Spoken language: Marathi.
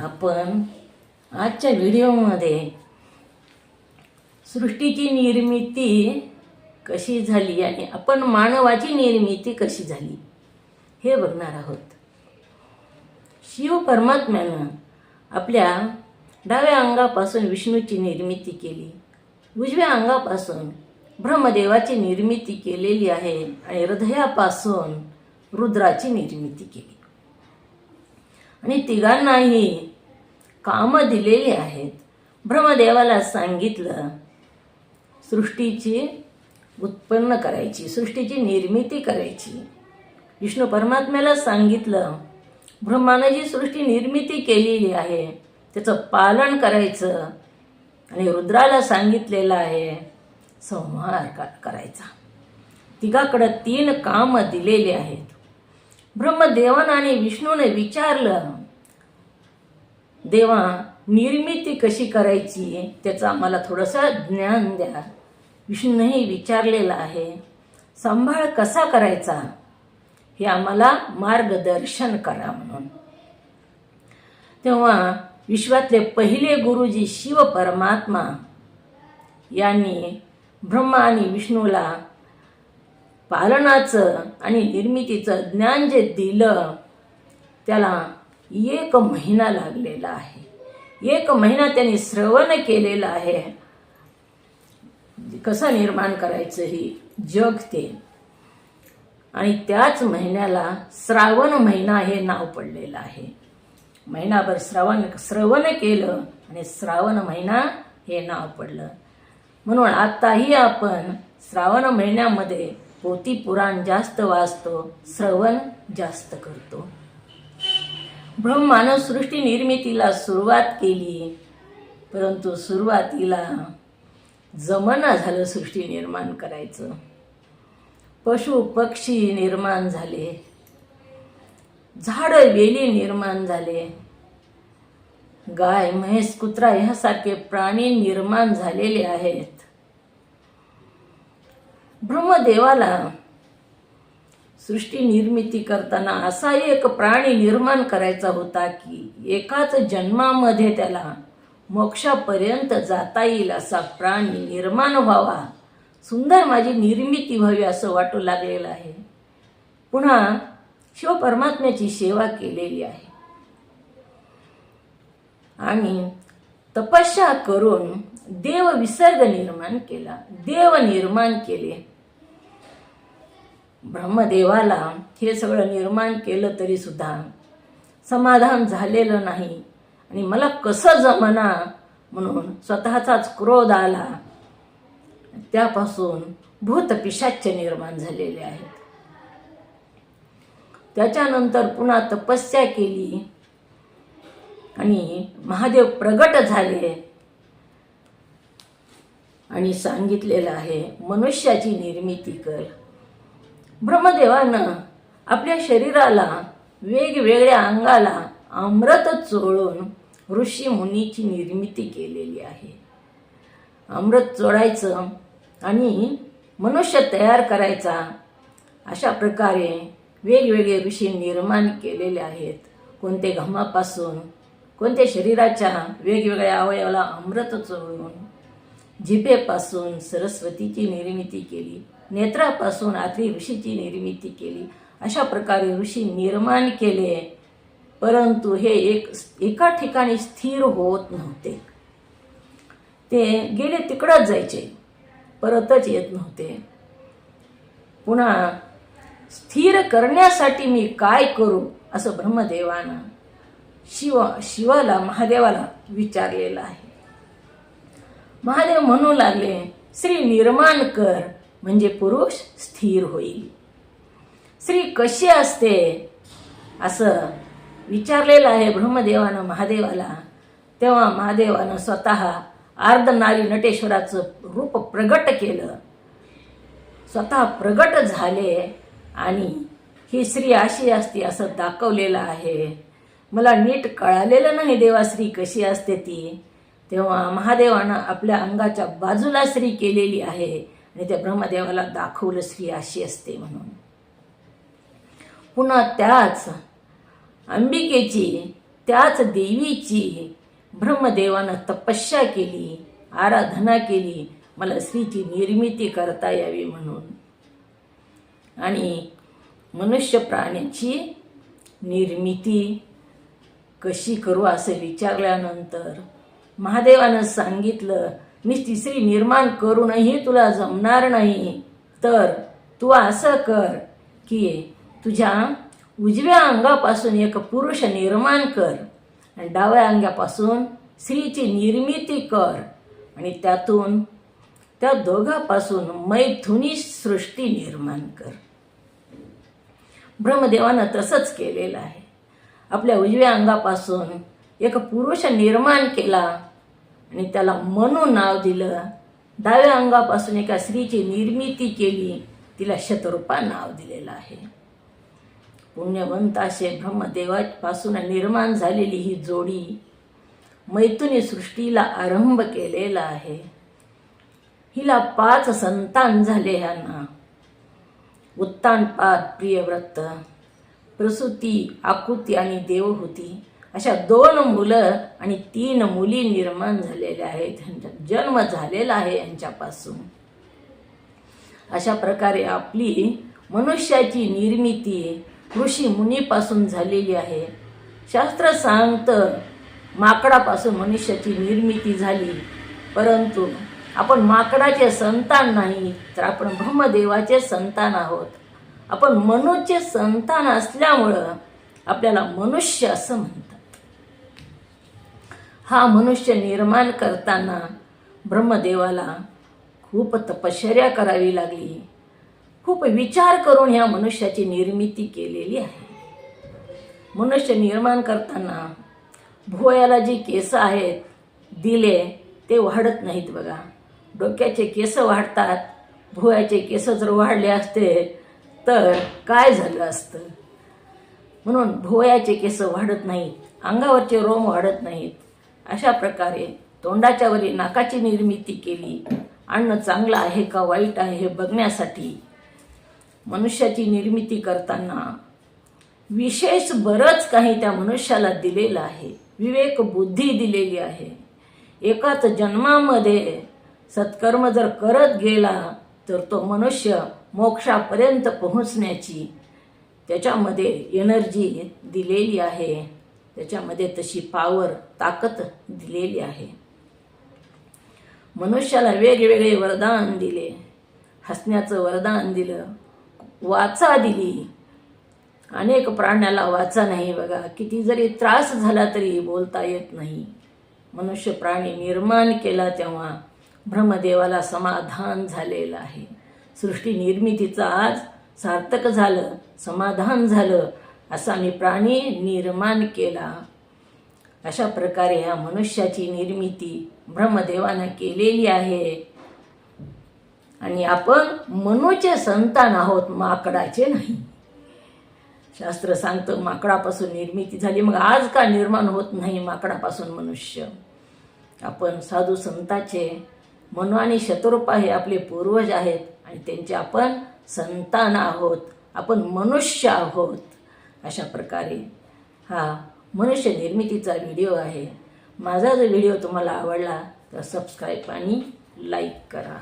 आपण आजच्या व्हिडिओमध्ये सृष्टीची निर्मिती कशी झाली आणि आपण मानवाची निर्मिती कशी झाली हे बघणार आहोत. शिव परमात्म्यानं आपल्या डाव्या अंगापासून विष्णूची निर्मिती केली. उजव्या अंगापासून ब्रह्मदेवाची निर्मिती केलेली आहे आणि हृदयापासून रुद्राची निर्मिती केली. आणि तिघांनाही कामं दिलेली आहेत. ब्रह्मदेवाला सांगितलं सृष्टीची उत्पन्न करायची सृष्टीची निर्मिती करायची. विष्णू परमात्म्याला सांगितलं ब्रह्मानं जी सृष्टी निर्मिती केलेली आहे त्याचं पालन करायचं. आणि रुद्राला सांगितलेलं आहे संहार का- करायचा. तिघाकडं तीन कामं दिलेली आहेत. ब्रह्मदेवानं आणि विष्णूने विचारलं देवा निर्मिती कशी करायची त्याचं आम्हाला थोडंसं ज्ञान द्या. विष्णूनेही विचारलेलं आहे सांभाळ कसा करायचा? हे आम्हाला मार्गदर्शन करा म्हणून. तेव्हा विश्वातले पहिले गुरुजी शिव परमात्मा यांनी ब्रह्मा आणि विष्णूला पालनाचं आणि निर्मितीचं ज्ञान जे दिलं त्याला एक महिना लागलेला आहे. एक महिना त्यांनी श्रवण केलेलं आहे. कसं निर्माण करायचं ही जग ते. आणि त्याच महिन्याला श्रावण महिना हे नाव पडलेलं आहे. महिनाभर श्रावण श्रवण केलं आणि श्रावण महिना हे नाव पडलं. म्हणून आत्ताही आपण श्रावण महिन्यामध्ये पोती पुराण जास्त वाचतो श्रवण जास्त करतो. ब्रह्मानवसृष्टी निर्मितीला सुरुवात केली. परंतु सुरुवातीला जमना झालं सृष्टी निर्माण करायचं. पशु पक्षी निर्माण झाले. झाडं वेली निर्माण झाले. गाय म्हैस कुत्रा ह्यासारखे प्राणी निर्माण झालेले आहेत. ब्रह्मदेवाला सृष्टी निर्मिती करताना असा एक प्राणी निर्माण करायचा होता की एकाच जन्मामध्ये त्याला मोक्षापर्यंत जाता येईल असा प्राणी निर्माण व्हावा. सुंदर माझी निर्मिती व्हावी असं वाटू लागलेलं आहे. पुन्हा शिव परमात्म्याची सेवा केलेली आहे. आणि तपस्या करून देव विसर्ग निर्माण केला. देव निर्माण केले. ब्रह्मदेवाला हे सगळं निर्माण केलं तरी सुद्धा समाधान झालेलं नाही. आणि मला कसं जमना म्हणून स्वतःचाच क्रोध आला. त्यापासून भूत पिशाच्य निर्माण झालेले आहेत. त्याच्यानंतर पुन्हा तपस्या केली. आणि महादेव प्रगट झाले. आणि सांगितलेलं आहे मनुष्याची निर्मिती कर. ब्रह्मदेवानं आपल्या शरीराला वेगवेगळ्या अंगाला अमृत चोळून ऋषी मुनीची निर्मिती केलेली आहे. अमृत चोळायचं आणि मनुष्य तयार करायचा अशा प्रकारे वेगवेगळे ऋषी निर्माण केलेले आहेत. कोणते घामापासून कोणत्या शरीराच्या वेगवेगळ्या अवयवाला अमृत चोळून जिभेपासून सरस्वतीची निर्मिती केली नेत्रापासून आत्री ऋषीची निर्मिती केली. अशा प्रकारे ऋषी निर्माण केले परंतु हे एक एका ठिकाणी स्थिर होत नव्हते. ते गेले तिकडंच जायचे परतच येत नव्हते. पुन्हा स्थिर करण्यासाठी मी काय करू असं ब्रह्मदेवानं शिव शिवाला महादेवाला विचारलेलं आहे. महादेव म्हणू लागले श्री निर्माण कर म्हणजे पुरुष स्थिर होईल. स्त्री कशी असते? असं विचारलेलं आहे ब्रह्मदेवानं महादेवाला. तेव्हा महादेवानं स्वतः अर्धनारी नटेश्वराचं रूप प्रगट केलं. स्वतः प्रगट झाले आणि ही स्त्री अशी असते असं दाखवलेलं आहे. मला नीट कळालेलं नाही देवा स्त्री कशी असते ती? तेव्हा महादेवानं आपल्या अंगाच्या बाजूला स्त्री केलेली आहे आणि त्या ब्रह्मदेवाला दाखवलं स्त्री अशी असते म्हणून. पुन्हा त्याच अंबिकेची त्याच देवीची ब्रह्मदेवानं तपस्या केली आराधना केली मला स्त्रीची निर्मिती करता यावी म्हणून. आणि मनुष्य प्राण्याची निर्मिती कशी करू असं विचारल्यानंतर महादेवानं सांगितलं मी तिसरी निर्माण करूनही तुला जमणार नाही. तर तू असं कर की तुझ्या उजव्या अंगापासून एक पुरुष निर्माण कर आणि डाव्या अंगापासून स्त्रीची निर्मिती कर आणि त्यातून त्या दोघापासून मैथुनी सृष्टी निर्माण कर. ब्रह्मदेवानं तसंच केलेलं आहे. आपल्या उजव्या अंगापासून एक पुरुष निर्माण केला आणि त्याला म्हणून नाव दिलं. डाव्या अंगापासून एका स्त्रीची निर्मिती केली. तिला शतरूपा नाव दिलेलं आहे. पुण्यवंताशे ब्रह्मदेवापासून निर्माण झालेली ही जोडी मैथुनी सृष्टीला आरंभ केलेला आहे. हिला पाच संतान झाले ह्यांना उत्तानपाद प्रियव्रत प्रसूती आकृती आणि देवहूती. अशा दोन मुलं आणि तीन मुली निर्माण झालेल्या आहेत. ह्यांचा जन्म झालेला आहे यांच्यापासून. अशा प्रकारे आपली मनुष्याची निर्मिती ऋषी मुनीपासून झालेली आहे. शास्त्र सांगतं माकडापासून मनुष्याची निर्मिती झाली. परंतु आपण माकडाचे संतान नाही तर आपण ब्रह्मदेवाचे संतान आहोत. आपण मनूचे संतान असल्यामुळं आपल्याला मनुष्य असं म्हणतात. हा मनुष्य निर्माण करताना ब्रह्मदेवाला खूप तपश्चर्या करावी लागली. खूप विचार करून ह्या मनुष्याची निर्मिती केलेली आहे. मनुष्य निर्माण करताना भुवयाला जी केस आहेत दिले ते वाढत नाहीत बघा. डोक्याचे केस वाढतात भुवयाचे केस जर वाढले असते तर काय झालं असतं? म्हणून भुवयाचे केस वाढत नाहीत अंगावरचे रोम वाढत नाहीत. अशा प्रकारे तोंडाच्या वरी नाकाची निर्मिती केली. अन्न चांगलं आहे का वाईट आहे हे बघण्यासाठी मनुष्याची निर्मिती करताना विशेष बरंच काही त्या मनुष्याला दिलेलं आहे. विवेक बुद्धी दिलेली आहे. एकाच जन्मामध्ये सत्कर्म जर करत गेला तर तो मनुष्य मोक्षापर्यंत पोहोचण्याची त्याच्यामध्ये एनर्जी दिलेली आहे. त्याच्यामध्ये तशी पावर ताकद दिलेली आहे. मनुष्याला वेगवेगळे वरदान दिले. हसण्याचं वरदान दिलं. वाचा दिली. अनेक प्राण्याला वाचा नाही बघा. किती जरी त्रास झाला तरी बोलता येत नाही. मनुष्य प्राणी निर्माण केला तेव्हा ब्रह्मदेवाला समाधान झालेलं आहे. सृष्टी निर्मितीचं आज सार्थक झालं समाधान झालं. असा मी प्राणी निर्माण केला. अशा प्रकारे ह्या मनुष्याची निर्मिती ब्रह्मदेवानं केलेली आहे. आणि आपण मनूचे संतान आहोत माकडाचे नाही. शास्त्र सांगतं माकडापासून निर्मिती झाली मग आज का निर्माण होत नाही माकडापासून मनुष्य? आपण साधू संताचे मनु आणि शत्रुपा हे आपले पूर्वज आहेत आणि त्यांचे आपण संतान आहोत. आपण मनुष्य आहोत. अशा प्रकारे. हा मनुष्य निर्मितीचा व्हिडिओ आहे. माझा जर व्हिडिओ तुम्हाला आवडला तर सबस्क्राईब आणि लाईक करा.